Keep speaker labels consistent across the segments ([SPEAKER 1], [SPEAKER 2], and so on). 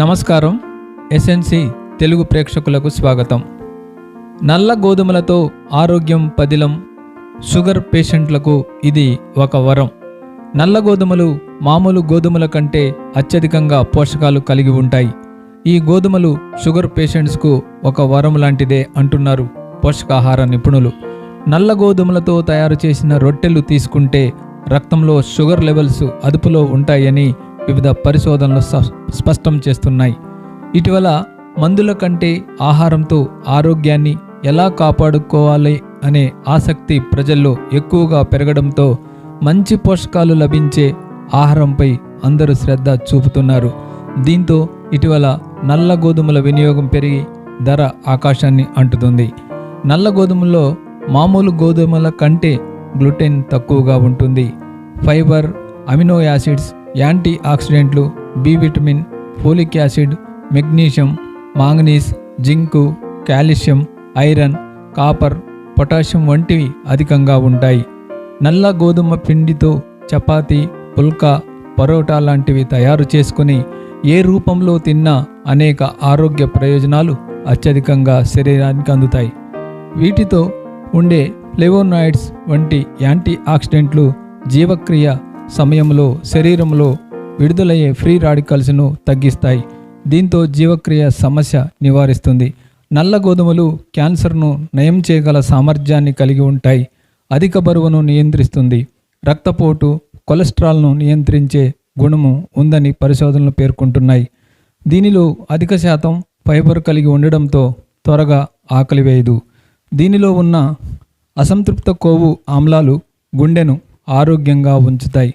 [SPEAKER 1] నమస్కారం. ఎస్ఎన్సి తెలుగు ప్రేక్షకులకు స్వాగతం. నల్ల గోధుమలతో ఆరోగ్యం పదిలం షుగర్ పేషెంట్లకు ఇది ఒక వరం. నల్ల గోధుమలు మామూలు గోధుమల కంటే అత్యధికంగా పోషకాలు కలిగి ఉంటాయి. ఈ గోధుమలు షుగర్ పేషెంట్స్కు ఒక వరం లాంటిదే అంటున్నారు పోషకాహార నిపుణులు. నల్ల గోధుమలతో తయారు చేసిన రొట్టెలు తీసుకుంటే రక్తంలో షుగర్ లెవెల్స్ అదుపులో ఉంటాయని వివిధ పరిశోధనలు స్పష్టం చేస్తున్నాయి. ఇటీవల మందుల కంటే ఆహారంతో ఆరోగ్యాన్ని ఎలా కాపాడుకోవాలి అనే ఆసక్తి ప్రజల్లో ఎక్కువగా పెరగడంతో మంచి పోషకాలు లభించే ఆహారంపై అందరూ శ్రద్ధ చూపుతున్నారు. దీంతో ఇటీవల నల్ల గోధుమల వినియోగం పెరిగి ధర ఆకాశాన్ని అంటుతుంది. నల్ల గోధుమల్లో మామూలు గోధుమల కంటే గ్లూటెన్ తక్కువగా ఉంటుంది. ఫైబర్ అమినో యాసిడ్స్ యాంటీ ఆక్సిడెంట్లు B vitamin folic acid magnesium manganese zinc calcium iron copper potassium వంటివి అధికంగా ఉంటాయి. నల్ల గోధుమ పిండితో చపాతీ పుల్కా పరోటా లాంటివి తయారు చేసుకుని ఏ రూపంలో తిన్నా అనేక ఆరోగ్య ప్రయోజనాలు అత్యధికంగా శరీరానికి అందుతాయి. వీటితో ఉండే ఫ్లేవోనాయిడ్స్ వంటి యాంటీ ఆక్సిడెంట్లు జీవక్రియ సమయంలో శరీరంలో విడుదలయ్యే ఫ్రీ రాడికల్స్ను తగ్గిస్తాయి. దీంతో జీవక్రియ సమస్య నివారిస్తుంది. నల్ల గోధుమలు క్యాన్సర్ను నయం చేయగల సామర్థ్యాన్ని కలిగి ఉంటాయి. అధిక బరువును నియంత్రిస్తుంది. రక్తపోటు కొలెస్ట్రాల్ను నియంత్రించే గుణము ఉందని పరిశోధనలు పేర్కొంటున్నాయి. దీనిలో అధిక శాతం ఫైబర్ కలిగి ఉండడంతో త్వరగా ఆకలి వేయదు. దీనిలో ఉన్న అసంతృప్త కొవ్వు ఆమ్లాలు గుండెను ఆరోగ్యంగా ఉంచుతాయి.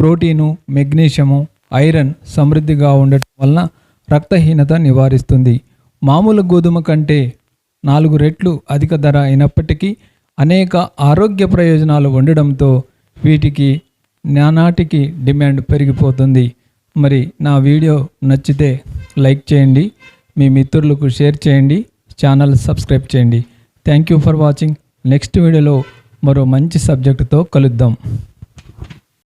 [SPEAKER 1] ప్రోటీను మెగ్నీషియము ఐరన్ సమృద్ధిగా ఉండటం వలన రక్తహీనత నివారిస్తుంది. మామూలు గోధుమ కంటే నాలుగు రెట్లు అధిక ధర అయినప్పటికీ అనేక ఆరోగ్య ప్రయోజనాలు ఉండడంతో వీటికి నానాటికి డిమాండ్ పెరిగిపోతుంది. మరి నా వీడియో నచ్చితే లైక్ చేయండి మీ మిత్రులకు షేర్ చేయండి ఛానల్ సబ్స్క్రైబ్ చేయండి. Thank you for watching. Next వీడియోలో మరో మంచి సబ్జెక్టుతో కలుద్దాం.